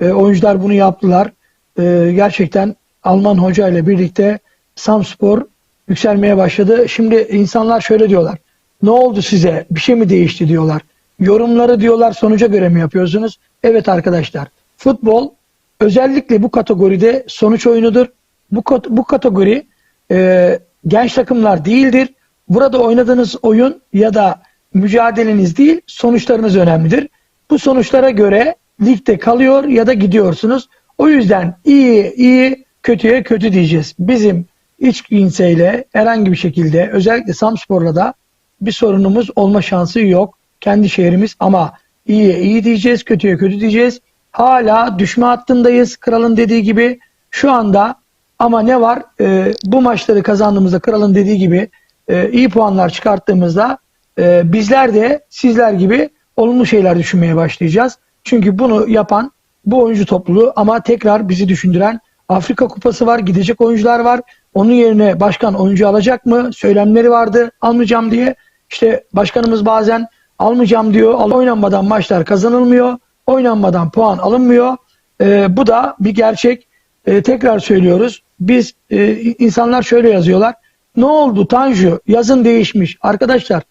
E, oyuncular bunu yaptılar. E, gerçekten Alman hoca ile birlikte Samspor yükselmeye başladı. Şimdi insanlar şöyle diyorlar. Ne oldu size? Bir şey mi değişti diyorlar. Yorumları diyorlar sonuca göre mi yapıyorsunuz? Evet arkadaşlar. Futbol özellikle bu kategoride sonuç oyunudur. Bu, bu kategori e, genç takımlar değildir. Burada oynadığınız oyun ya da mücadeleniz değil sonuçlarınız önemlidir. Bu sonuçlara göre ligde kalıyor ya da gidiyorsunuz. O yüzden iyi iyi kötüye kötü diyeceğiz. Bizim iç kimseyle herhangi bir şekilde özellikle Samspor'la da bir sorunumuz olma şansı yok. Kendi şehrimiz ama iyiye iyi diyeceğiz, kötüye kötü diyeceğiz. Hala düşme hattındayız. Kralın dediği gibi şu anda ama ne var? Ee, bu maçları kazandığımızda kralın dediği gibi e, iyi puanlar çıkarttığımızda e, bizler de sizler gibi olumlu şeyler düşünmeye başlayacağız. Çünkü bunu yapan bu oyuncu topluluğu ama tekrar bizi düşündüren Afrika Kupası var, gidecek oyuncular var. Onun yerine başkan oyuncu alacak mı? Söylemleri vardı almayacağım diye. İşte başkanımız bazen almayacağım diyor. Oynanmadan maçlar kazanılmıyor. Oynanmadan puan alınmıyor. Ee, bu da bir gerçek. Ee, tekrar söylüyoruz. Biz e, insanlar şöyle yazıyorlar. Ne oldu Tanju? Yazın değişmiş. Arkadaşlar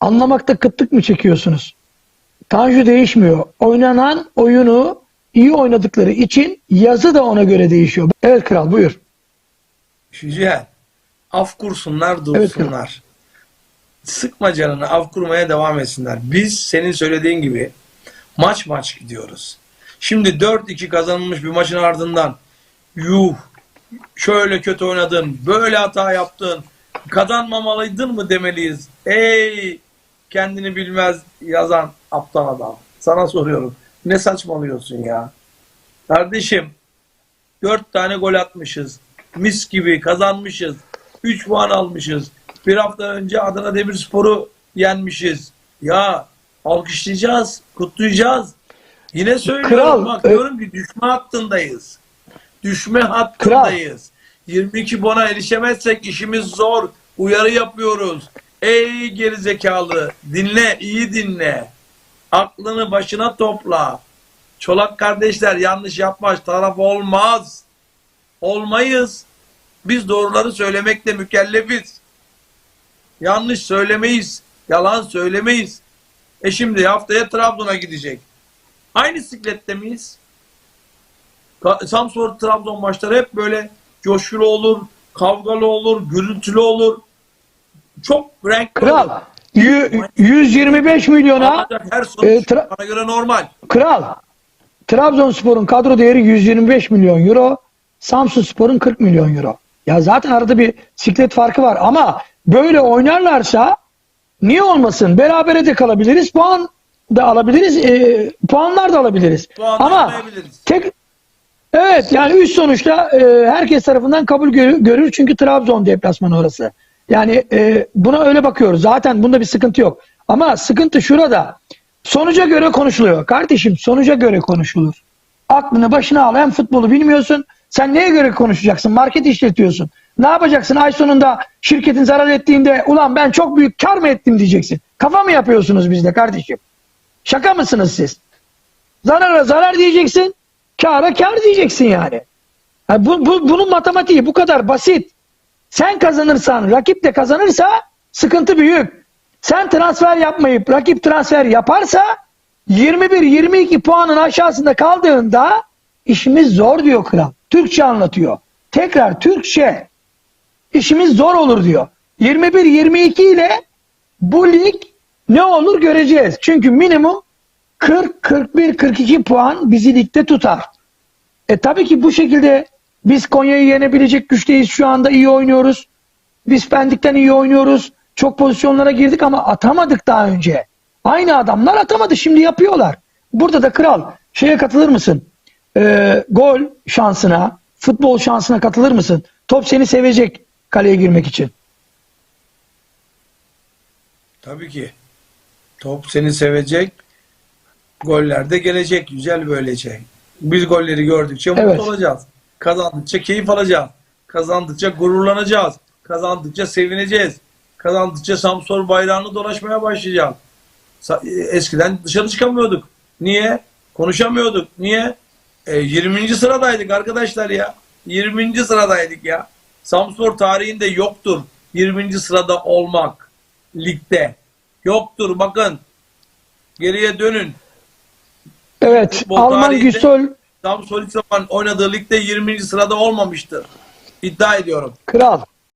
anlamakta kıtlık mı çekiyorsunuz? Tanju değişmiyor. Oynanan oyunu iyi oynadıkları için yazı da ona göre değişiyor. Evet kral buyur. Güzel. Af kursunlar, Evet, dursunlar. Sıkma canını, af kurmaya devam etsinler. Biz senin söylediğin gibi maç maç gidiyoruz. Şimdi 4-2 kazanılmış bir maçın ardından yuh şöyle kötü oynadın, böyle hata yaptın, kazanmamalıydın mı demeliyiz. Ey kendini bilmez yazan aptal adam. Sana soruyorum. Ne saçmalıyorsun ya? Kardeşim 4 tane gol atmışız. Mis gibi kazanmışız. 3 puan almışız. Bir hafta önce Adana Demirspor'u yenmişiz. Ya alkışlayacağız, kutlayacağız. Yine söylüyorum Kral, bak diyorum ki düşme hattındayız. Düşme hattındayız. 22 bona erişemezsek işimiz zor. Uyarı yapıyoruz. Ey gerizekalı dinle, iyi dinle. Aklını başına topla. Çolak kardeşler yanlış yapmaz, taraf olmaz. Olmayız. Biz doğruları söylemekle mükellefiz. Yanlış söylemeyiz. Yalan söylemeyiz. E şimdi haftaya Trabzon'a gidecek. Aynı siklette miyiz? Samspor Trabzon maçları hep böyle coşkulu olur, kavgalı olur, gürültülü olur. Çok renkli Kral yü- 125 milyona her sonuç e, tra- bana göre normal. kral Trabzonspor'un kadro değeri 125 milyon euro. Samsunspor'un 40 milyon euro. Ya zaten arada bir siklet farkı var ama böyle oynarlarsa niye olmasın? Berabere de kalabiliriz. Puan da alabiliriz. e, puanlar da alabiliriz. Puan ama tek Evet yani üç sonuçta e, herkes tarafından kabul gör- görür çünkü Trabzon deplasmanı orası. Yani e, buna öyle bakıyoruz. Zaten bunda bir sıkıntı yok. Ama sıkıntı şurada. Sonuca göre konuşuluyor. Kardeşim sonuca göre konuşulur. Aklını başına al. Hem futbolu bilmiyorsun. Sen neye göre konuşacaksın? Market işletiyorsun. Ne yapacaksın? Ay sonunda şirketin zarar ettiğinde ulan ben çok büyük kar mı ettim diyeceksin. Kafa mı yapıyorsunuz bizde kardeşim? Şaka mısınız siz? Zarara zarar diyeceksin. Kâra kâr diyeceksin yani. Ha, bu, bu, bunun matematiği bu kadar basit. Sen kazanırsan, rakip de kazanırsa sıkıntı büyük. Sen transfer yapmayıp rakip transfer yaparsa 21-22 puanın aşağısında kaldığında işimiz zor diyor kral. Türkçe anlatıyor. Tekrar Türkçe işimiz zor olur diyor. 21-22 ile bu lig ne olur göreceğiz. Çünkü minimum 40, 41, 42 puan bizi ligde tutar. E tabii ki bu şekilde biz Konya'yı yenebilecek güçteyiz. Şu anda iyi oynuyoruz. Biz Pendik'ten iyi oynuyoruz. Çok pozisyonlara girdik ama atamadık daha önce. Aynı adamlar atamadı. Şimdi yapıyorlar. Burada da kral şeye katılır mısın? Ee, gol şansına, futbol şansına katılır mısın? Top seni sevecek kaleye girmek için. Tabii ki. Top seni sevecek. Goller de gelecek. Güzel böylece. Biz golleri gördükçe mutlu Evet. olacağız. Kazandıkça keyif alacağız. Kazandıkça gururlanacağız. Kazandıkça sevineceğiz. Kazandıkça Samsun bayrağını dolaşmaya başlayacağız. Eskiden dışarı çıkamıyorduk. Niye? Konuşamıyorduk. Niye? E, 20. sıradaydık arkadaşlar ya. 20. sıradaydık ya. Samspor tarihinde yoktur 20. sırada olmak ligde. Yoktur bakın. Geriye dönün. Evet, Futbol Alman tarihinde- Güsol Samspor ilk zaman oynadığı ligde 20. sırada olmamıştır. İddia ediyorum. kral.